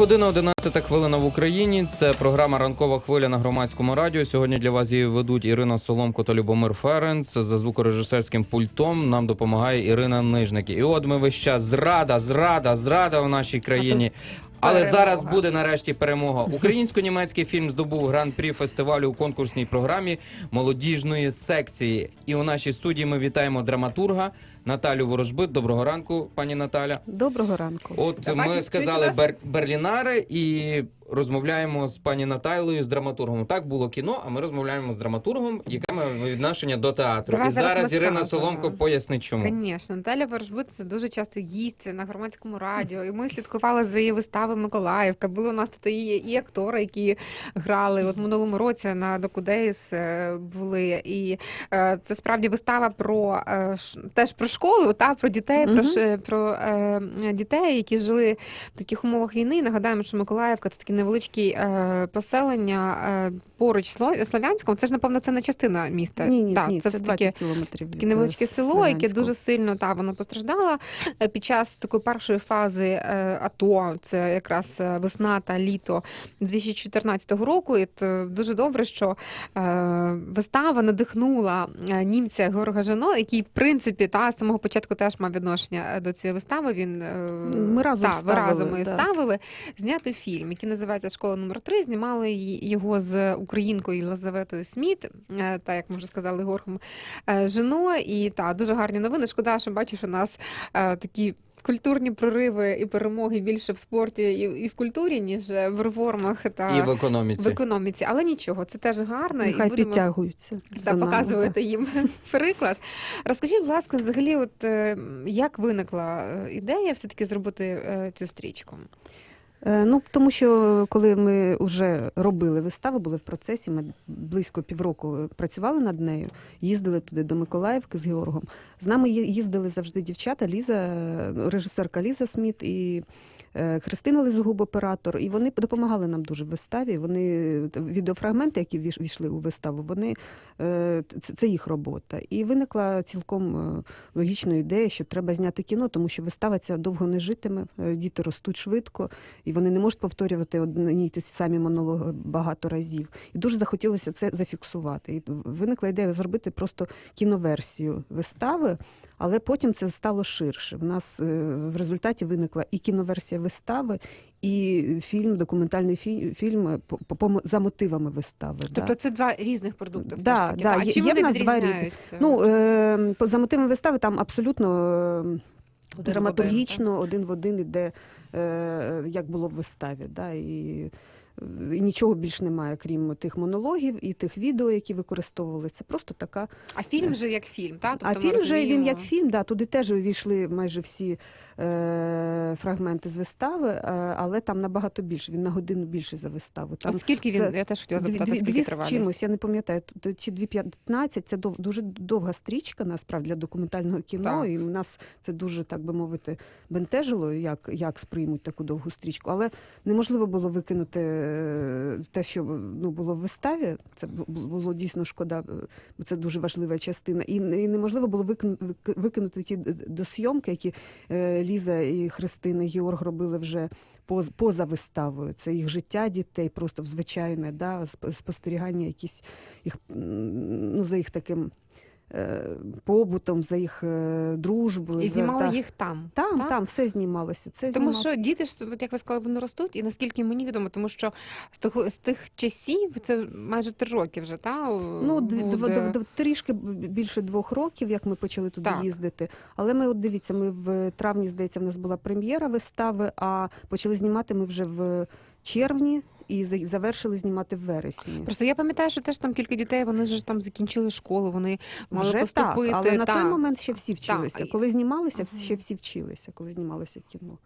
Година 11 хвилина в Україні. Це програма Ранкова хвиля на громадському радіо. Сьогодні для вас її ведуть Ірина Соломко та Любомир Ференц. За звукорежисерським пультом нам допомагає Ірина Нижник. І от ми весь час зрада, зрада, зрада в нашій країні. Але перемога. зараз буде нарешті перемога. Українсько-німецький фільм здобув гран-прі фестивалю у конкурсній програмі молодіжної секції. І у нашій студії ми вітаємо драматурга Наталю Ворожбит. Доброго ранку, пані Наталя. Доброго ранку. От Давайте, ми сказали у нас- бер, берлінари і розмовляємо з пані Натайлою з драматургом. Так було кіно, а ми розмовляємо з драматургом, яке має відношення до театру. Давай і зараз зараз Ірина скажемо. Соломко пояснить, чому. Звісно, Наталя це дуже часто їсть на громадському радіо. І ми слідкували за її вистави Миколаївка. Були у нас тут і, і актори, які грали. От минулому році на Докудеїс е, були. І е, це справді вистава про е, ш- теж про школу, та про дітей, про, Мгм. про е, дітей, які жили в таких умовах війни. Нагадаємо, що Миколаївка це таке невеличке поселення е, поруч Сло- Слов'янському. Це ж напевно це не частина міста. Ні, ні, Так, ні, це, все 20 таки кілометрів. Таке невеличке е, село, яке дуже сильно та воно постраждало е, під час такої першої фази АТО. Це якраз весна та літо 2014 року. І то дуже добре, що вистава надихнула німця Георга Жано, який в принципі та з самого початку теж мав відношення до цієї вистави. Він Ми разом та, ви ставили, разом да. ставили зняти фільм, який називається Школа номер 3 Знімали його з українкою Єлизаветою Сміт, е, та як ми вже сказали, Горхом е, Жено. І та дуже гарні новини. Шкода, що бачиш, у нас е, такі. Культурні прориви і перемоги більше в спорті і, і в культурі, ніж в реформах та І в економіці. в економіці. Але нічого, це теж гарно. Нехай і будемо підтягуються. та нами, показуєте їм приклад. Розкажіть, будь ласка, взагалі, от як виникла ідея все-таки зробити е, цю стрічку? Е, Ну, тому що коли ми вже робили виставу, були в процесі, ми близько півроку працювали над нею, їздили туди до Миколаївки з Георгом. З нами їздили завжди дівчата, Ліза, е, режисерка Ліза Сміт і е, Христина Лизогуб, оператор. І вони допомагали нам дуже в виставі. Вони відеофрагменти, які війшли у виставу, вони е, це, їх робота. І виникла цілком е, логічна ідея, що треба зняти кіно, тому що вистава ця довго не житиме, е, діти ростуть швидко і вони не можуть повторювати одні й ті самі монологи багато разів. І дуже захотілося це зафіксувати. І виникла ідея зробити просто кіноверсію вистави, але потім це стало ширше. В нас е, в результаті виникла і кіноверсія вистави, і фільм, документальний фі- фільм по, по, за мотивами вистави. Тобто да. це два різних продукти. Все Да, ж таки. да. А є- чим є вони нас два Ну, е, за мотивами вистави там абсолютно. Один в один, Драматургічно один в один іде, е, як було в виставі. Да, і, і нічого більш немає, крім тих монологів і тих відео, які використовували. Це просто така. А фільм вже як фільм, так? а Тобто ми фільм вже він як фільм, да, туди теж війшли майже всі е, фрагменти з вистави, е, але там набагато більше. Він на годину більше за виставу. А скільки він, це я теж хотіла запитати, дві, скільки дві тривалість? чимось, я не пам'ятаю, чи 2.15, це дов, дуже довга стрічка, насправді, для документального кіно. Так. І у нас це дуже, так би мовити, бентежило, як, як сприймуть таку довгу стрічку. Але неможливо було викинути е, те, що ну, було в виставі. Це бу- бу- було дійсно шкода, е, бо це дуже важлива частина. І, неможливо було викинути ті д- досйомки, які е, Ліза і Христина, Георг робили вже поз- поза виставою. Це їх життя дітей, просто звичайне, да, спостерігання якісь їх ну, за їх таким е, побутом, за їх е, дружбою. І знімали та- їх там. Там, так? там все знімалося. Це Тому знімав- що діти ж, от як ви сказали, вони ростуть, і наскільки мені відомо, тому що з тих, з тих часів це майже три роки вже, та Ну, буде. трішки більше двох років, як ми почали туди Так. їздити. Але ми, от дивіться, ми в травні, здається, в нас була прем'єра вистави, а почали знімати ми вже в червні і завершили знімати в вересні. Просто я пам'ятаю, що теж там кілька дітей, вони ж там закінчили школу, вони мали Вже поступити. так, але на той момент ще всі вчилися. Та. Коли знімалися, ще всі вчилися, коли знімалося кіно.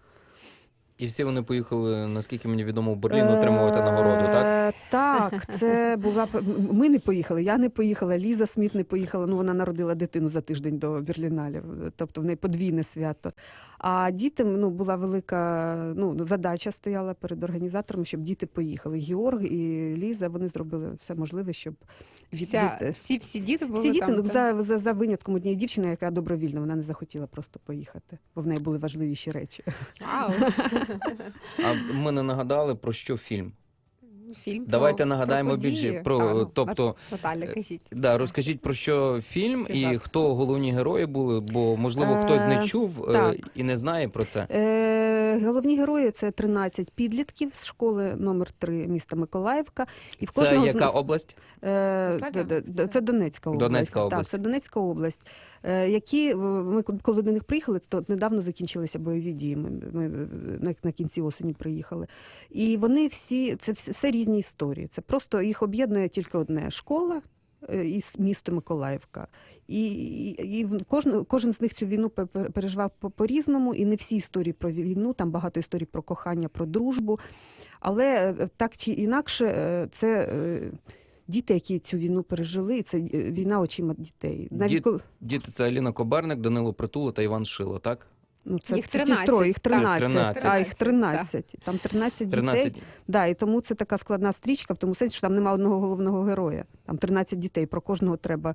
І всі вони поїхали, наскільки мені відомо, в Берлін отримувати нагороду, так? Е, Так, це була ми не поїхали. Я не поїхала. Ліза Сміт не поїхала. Ну вона народила дитину за тиждень до Берліналів, тобто в неї подвійне свято. А дітям ну була велика ну задача стояла перед організаторами, щоб діти поїхали. Георг і Ліза вони зробили все можливе, щоб Вся, від- всі, всі діти були всі діти там. ну, за, за, за винятком однієї дівчини, яка добровільно, вона не захотіла просто поїхати, бо в неї були важливіші речі. Вау. А ми не нагадали про що фільм. Фільм Давайте про, нагадаємо про більше про а, ну, тобто. Наталя, кажіть. Да, розкажіть про що фільм і хто головні герої були, бо можливо Е, хтось не чув е, і не знає про це. Е, головні герої це 13 підлітків з школи номер 3 міста Миколаївка. І в Це кожного з яка них- область? Е, д- Це Донецька область. Донецька область. Так, це Донецька область. Е, Які ми коли до них приїхали, то недавно закінчилися бойові дії. Ми, ми на, на кінці осені приїхали. І вони всі це все, все різні історії. Це просто їх об'єднує тільки одне школа. Е, І с- місто Миколаївка, і, і, кожен, кожен з них цю війну пе- пе- переживав по- по-різному, і не всі історії про війну, там багато історій про кохання, про дружбу. Але е, так чи інакше, е, це діти, які цю війну пережили, і це війна очима дітей. Навіть коли Діти це Аліна Коберник, Данило Притула та Іван Шило, так? Ну це Їх це троє, їх так. 13, 13. а їх 13, 13. Там 13 дітей. 13. Да, і тому це така складна стрічка, в тому сенсі, що там немає одного головного героя. Там 13 дітей. Про кожного треба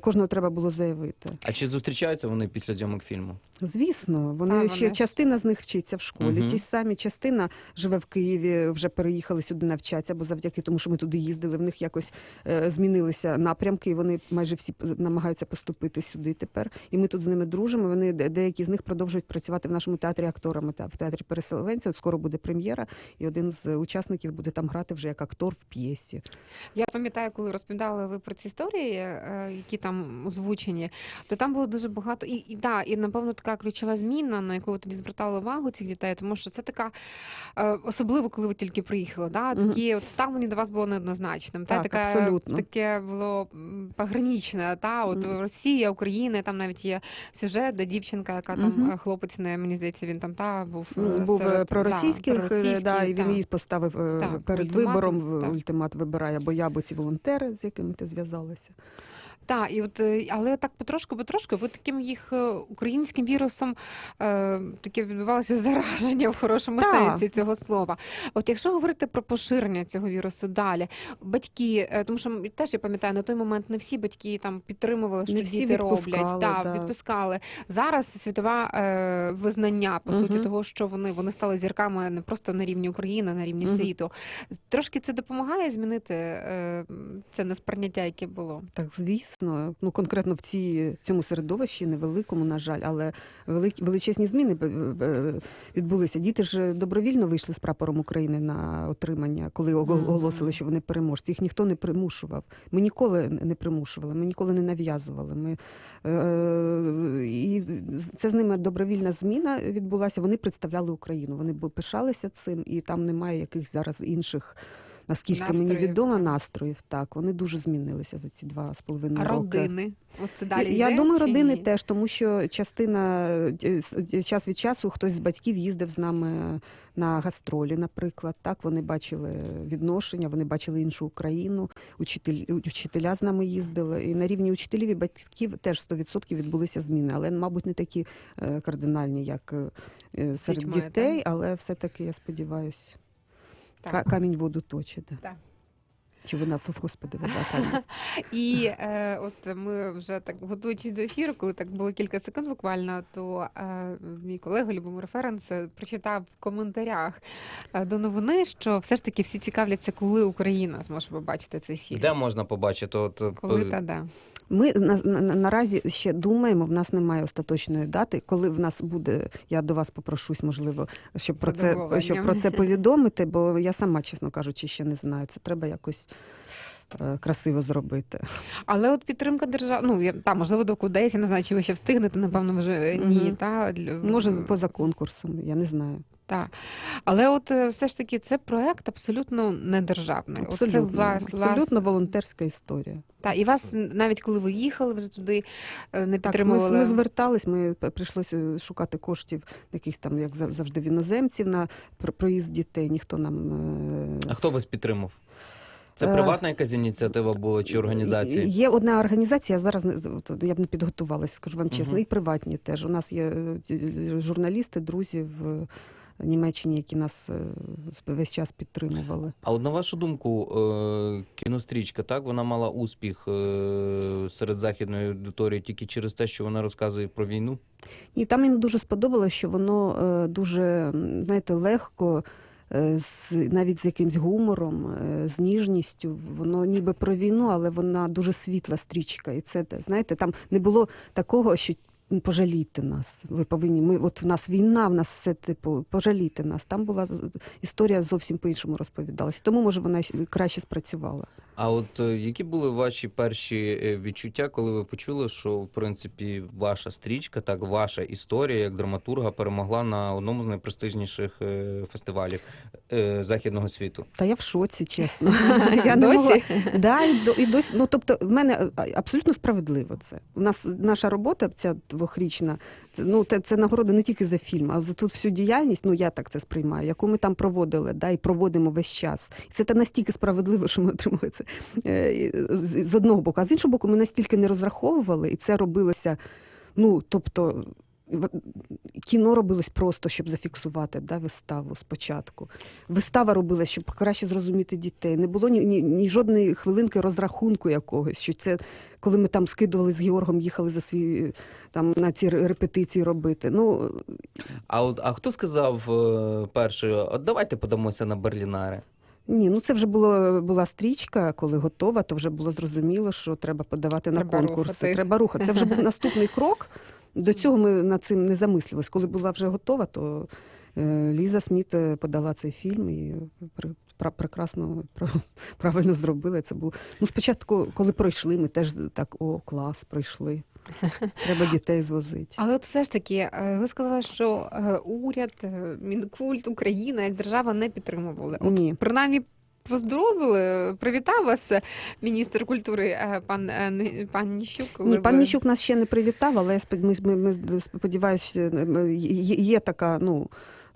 кожного треба було заявити. А чи зустрічаються вони після зйомок фільму? Звісно, вони Та, ще вони- частина з них вчиться в школі. Мгм. Ті самі частина живе в Києві, вже переїхали сюди навчатися, бо завдяки тому, що ми туди їздили, в них якось е, змінилися напрямки, і вони майже всі намагаються поступити сюди тепер. І ми тут з ними дружимо. Вони деякі з них продовжують працювати в нашому театрі акторами та в театрі переселенців. От скоро буде прем'єра, і один з учасників буде там грати вже як актор в п'єсі. Я пам'ятаю, коли розповідали ви про ці історії, е, які там озвучені, то там було дуже багато. І, і да, і напевно така ключова зміна, на яку ви тоді звертали увагу цих дітей, тому що це така е, особливо, коли ви тільки приїхали. Да, такі от ставлення до вас було неоднозначним. Та Так, таке, абсолютно. таке було м, пограничне. Та от Мгм. Росія, Україна, там навіть є сюжет, де дівчинка, яка там Мгм. е, хлопець, не мені здається, він там та був е, Був серед- проросійський, да, е, проросійський, да, і він її поставив Так, перед ультиматум, вибором. так. Ультимат вибирає або я, або ці волонтери, з якими ти зв'язалася. Так, і от, е, але так потрошку, потрошку, ви таким їх е, українським вірусом е, таке відбувалося зараження в хорошому Так. сенсі цього слова. От якщо говорити про поширення цього вірусу далі, батьки, е, тому що теж я пам'ятаю, на той момент не всі батьки там підтримували, що Не всі діти роблять, відпускали, да, да. відпускали. Зараз світова е, визнання по суті того, що вони, вони стали зірками не просто на рівні України, а на рівні Мгм. світу. Трошки це допомагає змінити е, це несприйняття, яке було. Так, звісно, ну конкретно в цій цьому середовищі невеликому, на жаль, але великі величезні зміни відбулися. Діти ж добровільно вийшли з прапором України на отримання, коли оголосили, що вони переможці. Їх ніхто не примушував. Ми ніколи не примушували, ми ніколи не нав'язували. Ми е, і це з ними добровільна зміна відбулася. Вони представляли Україну. Вони пишалися цим, і там немає якихось зараз інших. Наскільки мені відомо, так. настроїв так вони дуже змінилися за ці два з половиною роки. родини? От це далі Я йде, думаю, чи родини ні? теж, тому що частина е, час від часу хтось з батьків їздив з нами на гастролі, наприклад. Так вони бачили відношення, вони бачили іншу Україну. Учитель, учителя з нами їздили. І на рівні учителів і батьків теж 100% відбулися зміни, але, мабуть, не такі е, кардинальні, як е, серед дітей, але все-таки я сподіваюся, Так. камінь воду точить. да. Так. Чи вона фу, господи, вода. І е, от ми вже так готуючись до ефіру, коли так було кілька секунд буквально, то е, мій колега Любомир Ференц е, прочитав в коментарях е, до новини, що все ж таки всі цікавляться, коли Україна зможе побачити цей фільм. Де можна побачити? От, е, Коли та де? Ми на, на, на- наразі ще думаємо, в нас немає остаточної дати. Коли в нас буде, я до вас попрошусь, можливо, щоб про це щоб про це повідомити, бо я сама, чесно кажучи, ще не знаю. Це треба якось красиво зробити. Але от підтримка держави, ну я та можливо до кудись, я не знаю, чи ви ще встигнете, напевно, вже ні. Мгм. Та для- Може, поза конкурсом, я не знаю. та. Але от е, все ж таки це проект абсолютно недержавний. Оце Абсолютно, вас, абсолютно вас, волонтерська історія. та, і вас навіть коли ви їхали вже туди, е, не Так, ми, ми звертались, ми прийшлося шукати коштів, якихось там, як завжди, в іноземців на пр- проїзд дітей. Ніхто нам е, А хто вас підтримав? Це Е, приватна якась ініціатива була чи організація? Є одна організація, зараз я б не підготувалася, скажу вам чесно, Мгм. і приватні теж. У нас є е, журналісти, друзі в Німеччині, які нас е, весь час підтримували. А от на вашу думку, е, кінострічка, так вона мала успіх е, серед західної аудиторії тільки через те, що вона розказує про війну? І там їм дуже сподобалось, що воно е, дуже, знаєте, легко, е, з, навіть з якимсь гумором, е, з ніжністю. Воно ніби про війну, але вона дуже світла стрічка. І це, знаєте, там не було такого, що. «М, Пожалійте нас. Ви повинні. Ми от в нас війна, в нас все типу, пожалійте нас. Там була історія зовсім по-іншому розповідалася. Тому може вона краще спрацювала. А от е, які були ваші перші е, відчуття, коли ви почули, що в принципі ваша стрічка, так ваша історія як драматурга перемогла на одному з найпрестижніших е, фестивалів західного світу? Та я в шоці, чесно. Я не Досі? могла. Да, і досі, ну тобто, в мене абсолютно справедливо це. У нас наша робота, ця двохрічна, це, ну це, це нагорода не тільки за фільм, а за тут всю діяльність. Ну я так це сприймаю, яку ми там проводили, да, і проводимо весь час. І це та настільки справедливо, що ми отримали це е, з одного боку. А з іншого боку, ми настільки не розраховували, і це робилося. Ну тобто. Кіно робилось просто, щоб зафіксувати да, виставу спочатку. Вистава робилась, щоб краще зрозуміти дітей. Не було ні, ні, ні жодної хвилинки розрахунку якогось. Що це коли ми там скидували з Георгом, їхали за свій там на ці репетиції робити. Ну А от а хто сказав е, перший, от давайте подамося на Берлінари? ні, ну це вже було була стрічка, коли готова, то вже було зрозуміло, що треба подавати на конкурси. рухати. Треба рухати. Це вже був наступний крок. До цього ми над цим не замислились. Коли була вже готова, то е, Ліза Сміт е, подала цей фільм і пра- прекрасно правильно зробила. Це було ну спочатку, коли пройшли, ми теж так о, клас, пройшли. Треба дітей звозити. Але от все ж таки, е, ви сказали, що е, уряд, е, Мінкульт, Україна як держава не підтримували. От Ні. принаймні. Поздоровили, привітав вас е, міністр культури е, пан е, пан Ніщук. Ні, пан Ніщук нас ще не привітав, але ми, ми, ми сподіваюся, є така, ну.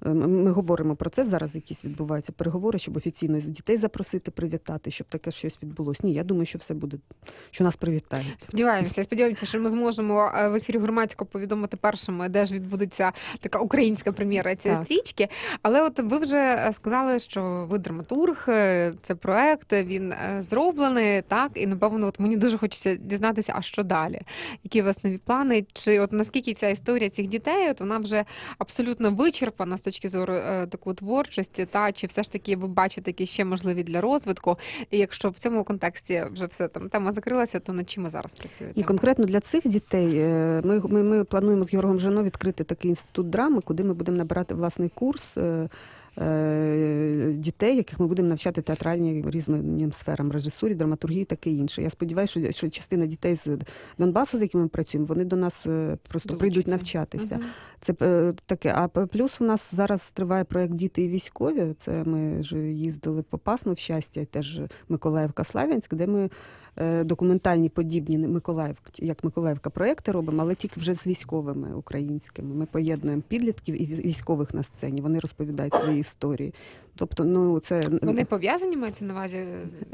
Е, Ми говоримо про це зараз. Якісь відбуваються переговори, щоб офіційно дітей запросити, привітати, щоб таке щось відбулося. Ні, я думаю, що все буде, що нас привітають. Сподіваємося, сподіваємося, що ми зможемо е, в ефірі громадського повідомити першими, де ж відбудеться така українська прем'єра цієї Так. стрічки. Але от ви вже е, сказали, що ви драматург, це проект, він зроблений, так і напевно, от мені дуже хочеться дізнатися, а що далі? Які у вас нові плани? Чи от наскільки ця історія цих дітей, от вона вже абсолютно вичерпана точки зору е, такої творчості, та чи все ж таки ви бачите які ще можливі для розвитку? І якщо в цьому контексті вже все там тема закрилася, то над чим ми зараз працюєте? І конкретно для цих дітей е, ми, ми, ми плануємо з Георгом Жено відкрити такий інститут драми, куди ми будемо набирати власний курс. Е, Дітей, яких ми будемо навчати театральним різним сферам режисурі, драматургії, таке інше. Я сподіваюся, що, що частина дітей з Донбасу, з якими ми працюємо, вони до нас е, просто прийдуть навчатися. Це е, таке. А плюс у нас зараз триває проект Діти і військові. Це ми ж їздили по Пасну в щастя, теж Миколаївка Славянськ, де ми документальні подібні Миколаївка, як Миколаївка проекти робимо, але тільки вже з військовими українськими. Ми поєднуємо підлітків і військових на сцені. Вони розповідають свої історії. Тобто, ну це Вони пов'язані мається на увазі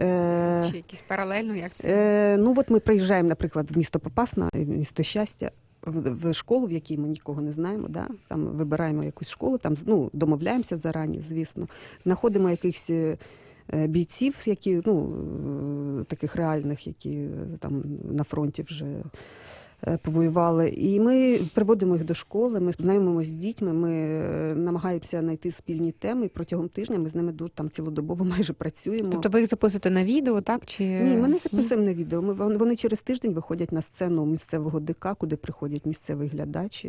Е, чи якісь паралельно? Як це? Е, ну от ми приїжджаємо, наприклад, в місто Попасна, в місто щастя. В, в школу, в якій ми нікого не знаємо, да? там вибираємо якусь школу, там ну, домовляємося зарані, звісно, знаходимо якихось е, е, бійців, які ну е, таких реальних, які е, там на фронті вже е, повоювали. І ми приводимо їх до школи, ми знайомимося з дітьми, ми е, намагаємося знайти спільні теми. І протягом тижня ми з ними дуже там цілодобово майже працюємо. Тобто ви їх записуєте на відео, так? Чи... Ні, ми не записуємо на відео. Ми вони через тиждень виходять на сцену місцевого ДК, куди приходять місцевий глядач,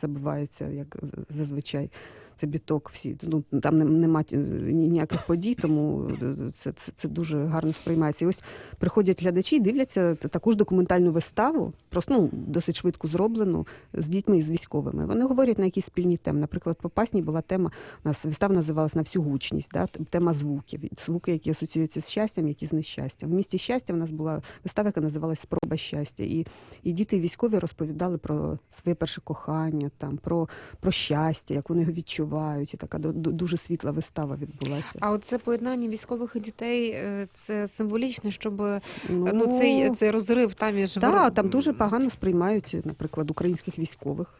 забиваються як зазвичай. Це біток. Всі ну там нема е, ніяких подій, тому е, це, це, це дуже гарно сприймається. І ось приходять глядачі, і дивляться таку ж документальну виставу, просто ну досить швидко зроблену з дітьми і з військовими. Вони говорять на якісь спільні теми. Наприклад, по пасні була тема. У нас вистава називалась на всю гучність. Да? Тема звуків. Звуки, які асоціюються з щастям, які з нещастям. В місті щастя в нас була вистава, яка називалась Спроба щастя. І, і діти і військові розповідали про своє перше кохання, там про, про щастя, як вони його відчувають. І така ду- ду- дуже світла вистава відбулася. А от це поєднання військових і дітей е, це символічно, щоб ну, цей, цей розрив там між Так, там дуже погано сприймають, наприклад, українських військових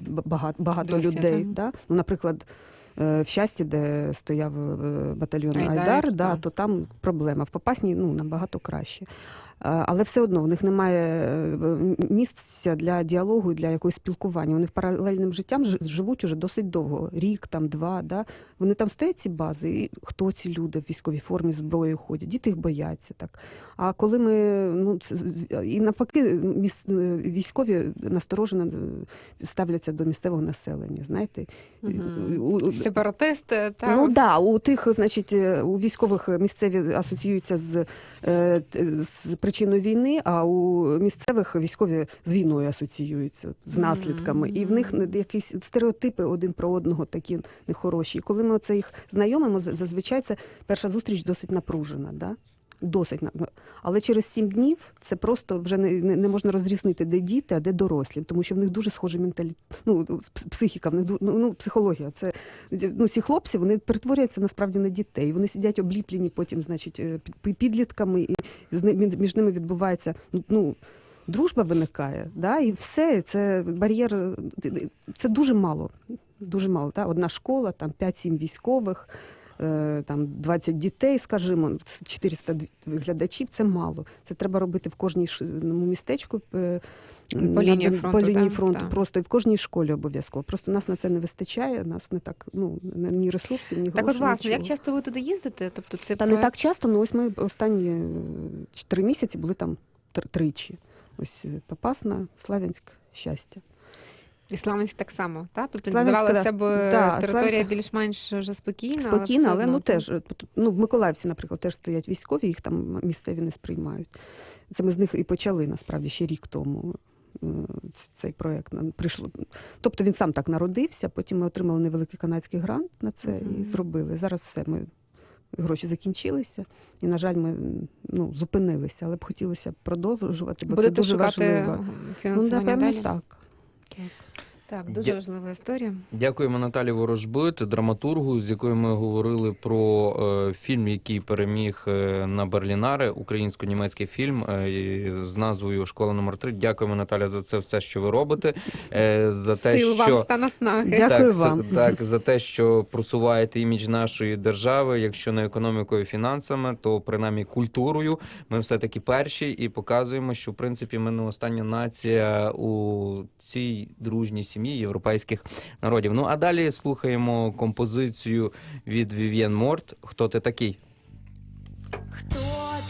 багато, багато Досі, людей. так. Ну, наприклад, Е, В щасті, де стояв е, батальйон Айдар, Айдар, да, то там проблема. В Попасній ну, набагато краще. Е, Але все одно в них немає е, місця для діалогу, для якогось спілкування. Вони в паралельним життям жи- живуть уже досить довго, рік, там, два. Да? Вони там стоять ці бази, і хто ці люди в військовій формі зброєю ходять, діти їх бояться. Так. А коли ми ну і навпаки, е, військові насторожено е, ставляться до місцевого населення. Знаєте, Мгм. Сепаратисти, та Ну да, у тих, значить, е, у військових місцеві асоціюються з, е, з причиною війни, а у місцевих військові з війною асоціюються з наслідками. І в них якісь стереотипи один про одного такі нехороші. І коли ми оце їх знайомимо, зазвичай це перша зустріч досить напружена. Да? Досить але через сім днів це просто вже не, не, можна розрізнити, де діти, а де дорослі, тому що в них дуже схожий менталіт. Ну психіка, в них ну, ну психологія. Це ну, ці хлопці вони перетворюються насправді на дітей. Вони сидять обліплені потім, значить, е, підлітками, і між- ними відбувається ну, ну. Дружба виникає, да, і все це бар'єр. е, Це дуже мало. Дуже мало. Та? Одна школа, там 5-7 військових, там 20 дітей, скажімо, 400 глядачів. Це мало. Це треба робити в кожній ну, містечку. е, По лінії по фронту, лінії так, фронту так. просто і в кожній школі обов'язково. Просто нас на це не вистачає. Нас не так ну ні ресурсів, ні так от грошей, власне, як часто ви туди їздите? Тобто це Та не так часто, ну ось ми останні е, три місяці були там тр- тричі. Ось е, Попасна, Славянськ, щастя. І Славянськ так само, так? Тобто Славянськ, здавалося б, Да, територія Славянськ- більш-менш вже спокійна. Спокійно, все але ну теж ну, в Миколаївці, наприклад, теж стоять військові, їх там місцеві не сприймають. Це ми з них і почали насправді ще рік тому. е, Цей проект прийшло. Тобто він сам так народився. Потім ми отримали невеликий канадський грант на це Мгм. і зробили. Зараз все ми гроші закінчилися, і на жаль, ми ну зупинилися, але б хотілося продовжувати, бо Будете це дуже шукати важливо. Ну напевно, далі? так. Так, дуже Дя- важлива історія. Дякуємо Наталі Ворожбит, драматургу, з якою ми говорили про е, фільм, який переміг е, на Берлінаре, українсько-німецький фільм е, з назвою Школа номер 3 Дякуємо, Наталя, за це все, що ви робите. Е, за те, Сил що вам та наснаги. Дякую так, вам. с- Так, за те, що просуваєте імідж нашої держави, якщо не економікою, і фінансами, то принаймні культурою. Ми все таки перші і показуємо, що в принципі ми не остання нація у цій дружній сім'ї європейських народів. Ну а далі слухаємо композицію від Вів'єн Морт. Хто ти такий? Хто